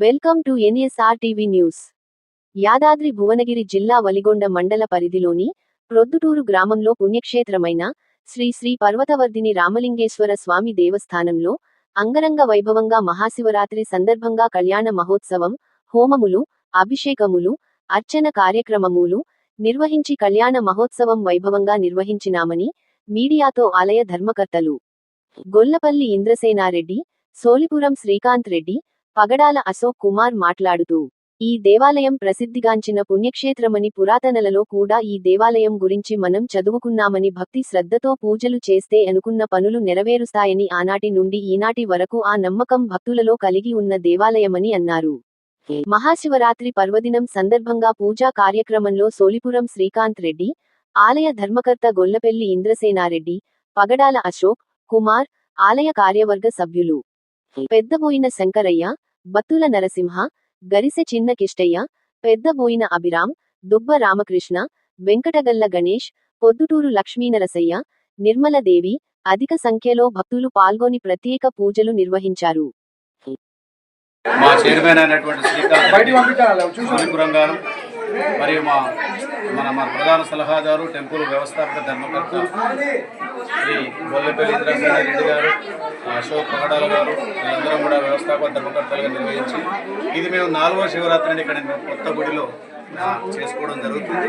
Welcome to NSR TV news. Yadadri Bhuvanagiri జిల్లా వలిగొండ మండల పరిధిలోని ప్రొద్దుటూరు గ్రామంలో పుణ్యక్షేత్రమైన శ్రీ శ్రీ పర్వతవర్ధిని రామలింగేశ్వర స్వామి దేవస్థానంలో అంగరంగ వైభవంగా మహాశివరాత్రి సందర్భంగా కళ్యాణ మహోత్సవం హోమములు అభిషేకములు అర్చన కార్యక్రమములు నిర్వహించి కళ్యాణ మహోత్సవం వైభవంగా నిర్వహించినామని మీడియాతో ఆలయ ధర్మకర్తలు గొల్లపల్లి ఇంద్రసేనారెడ్డి సోలిపురం శ్రీకాంత్ రెడ్డి పగడాల అశోక్ కుమార్ మాట్లాడుతూ ఈ దేవాలయం ప్రసిద్ధిగాంచిన పుణ్యక్షేత్రమని పురాతనలలో కూడా ఈ దేవాలయం గురించి మనం చదువుకున్నామని భక్తి శ్రద్ధతో పూజలు చేస్తే అనుకున్న పనులు నెరవేరుస్తాయని ఆనాటి నుండి ఈనాటి వరకు ఆ నమ్మకం భక్తులలో కలిగి ఉన్న దేవాలయమని అన్నారు. మహాశివరాత్రి పర్వదినం సందర్భంగా పూజా కార్యక్రమంలో సోలిపురం శ్రీకాంత్ రెడ్డి ఆలయ ధర్మకర్త గొల్లపెల్లి ఇంద్రసేనారెడ్డి పగడాల అశోక్ కుమార్ ఆలయ కార్యవర్గ సభ్యులు. పెద్దబోయిన శంకరయ్య బత్తుల నరసింహ గరిసె చిన్న కిష్టయ్య పెద్దబోయిన అభిరామ్ దుబ్బ రామకృష్ణ వెంకటగల్ల గణేష్ పొద్దుటూరు లక్ష్మీనరసయ్య నిర్మలదేవి అధిక సంఖ్యలో భక్తులు పాల్గొని ప్రత్యేక పూజలు నిర్వహించారు. మా చైర్మన్ అయినటువంటి శ్రీకాంత్ గారు. మరియు మా మన మన ప్రధాన సలహాదారు టెంపుల్ వ్యవస్థాపక ధర్మకర్త శ్రీ బొల్లపల్లి ఇంద్రసేన రెడ్డి గారు అశోక్ పగడాల గారు అందరం కూడా వ్యవస్థాపక ధర్మకర్తలుగా నిర్వహించి ఇది మేము నాలుగో శివరాత్రిని ఇక్కడ కొత్త గుడిలో చేసుకోవడం జరుగుతుంది.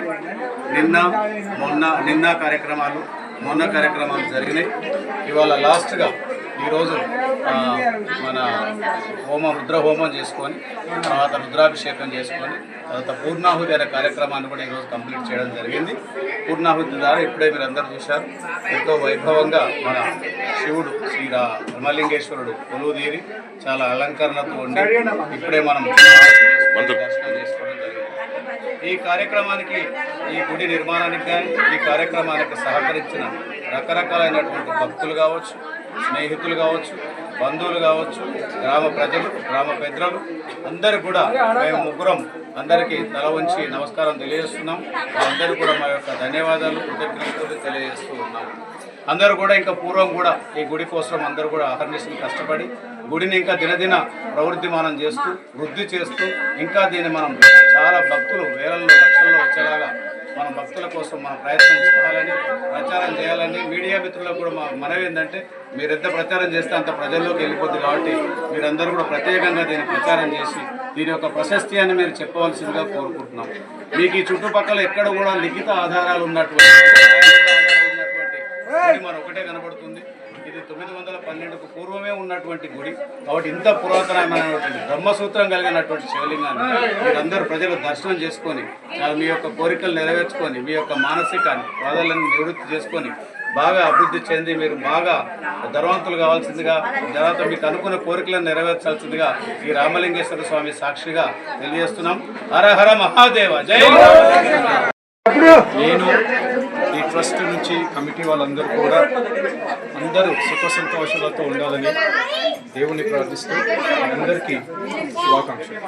నిన్న మొన్న నిన్న కార్యక్రమాలు మొన్న కార్యక్రమాలు జరిగినాయి. ఇవాళ లాస్ట్గా ఈరోజు మన హోమం రుద్ర హోమం చేసుకొని తర్వాత రుద్రాభిషేకం చేసుకొని తర్వాత పూర్ణాహుతి అనే కార్యక్రమాన్ని కూడా ఈరోజు కంప్లీట్ చేయడం జరిగింది. పూర్ణాహుతి ద్వారా ఇప్పుడే మీరు అందరూ చూశారు. ఎంతో వైభవంగా మన శివుడు శ్రీ రా రమలింగేశ్వరుడు కొలువుదీరి చాలా అలంకరణతో ఉండి ఇప్పుడే మనం దర్శనం ఈ కార్యక్రమానికి ఈ గుడి నిర్మాణానికి కానీ ఈ కార్యక్రమానికి సహకరించిన రకరకాలైనటువంటి భక్తులు కావచ్చు స్నేహితులు కావచ్చు బంధువులు కావచ్చు గ్రామ ప్రజలు గ్రామ పెద్దలు అందరూ కూడా మేము ముగ్గురం అందరికీ తల వంచి నమస్కారం తెలియజేస్తున్నాం. అందరూ కూడా మా యొక్క ధన్యవాదాలు కృతజ్ఞతలు తెలియజేస్తూ ఉన్నాం. అందరూ కూడా ఇంకా పూర్వం కూడా ఈ గుడి కోసం అందరూ కూడా అహర్నిశలు కష్టపడి గుడిని ఇంకా దినదిన ప్రవృద్ధిమానం చేస్తూ వృద్ధి చేస్తూ ఇంకా దీన్ని మనం చాలా భక్తులు వేలల్లో మన భక్తుల కోసం మనం ప్రయత్నం చేయాలని ప్రచారం చేయాలని మీడియా మిత్రులకు కూడా మా మనవి ఏంటంటే మీరు ఎంత ప్రచారం చేస్తే అంత ప్రజల్లోకి వెళ్ళిపోద్ది కాబట్టి మీరందరూ కూడా ప్రత్యేకంగా దీన్ని ప్రచారం చేసి దీని యొక్క ప్రశస్తి అని మీరు చెప్పవలసిందిగా కోరుకుంటున్నాం. మీకు ఈ చుట్టుపక్కల ఎక్కడ కూడా లిఖిత ఆధారాలు ఉన్నటువంటి ఆధారాలు ఉన్నటువంటి గుడి మన ఒకటే కనబడుతుంది. ఇది తొమ్మిది వందల పన్నెండుకు పూర్వమే ఉన్నటువంటి గుడి. కాబట్టి ఇంత పురాతనమైనటువంటి బ్రహ్మసూత్రం కలిగినటువంటి శివలింగాన్ని మీరందరూ ప్రజలు దర్శనం చేసుకొని మీ యొక్క కోరికలు నెరవేర్చుకొని మీ యొక్క మానసిక బాధలను నివృత్తి చేసుకొని బాగా అభివృద్ధి చెంది మీరు బాగా ధనవంతులు కావాల్సిందిగా తర్వాత మీకు అనుకున్న కోరికలను నెరవేర్చాల్సిందిగా ఈ రామలింగేశ్వర స్వామి సాక్షిగా తెలియజేస్తున్నాం. హర హర మహాదేవ! జై! నేను ట్రస్ట్ నుంచి కమిటీ వాళ్ళందరూ కూడా అందరూ సుఖ సంతోషాలతో ఉండాలని దేవుణ్ణి ప్రార్థిస్తూ అందరికీ శుభాకాంక్షలు.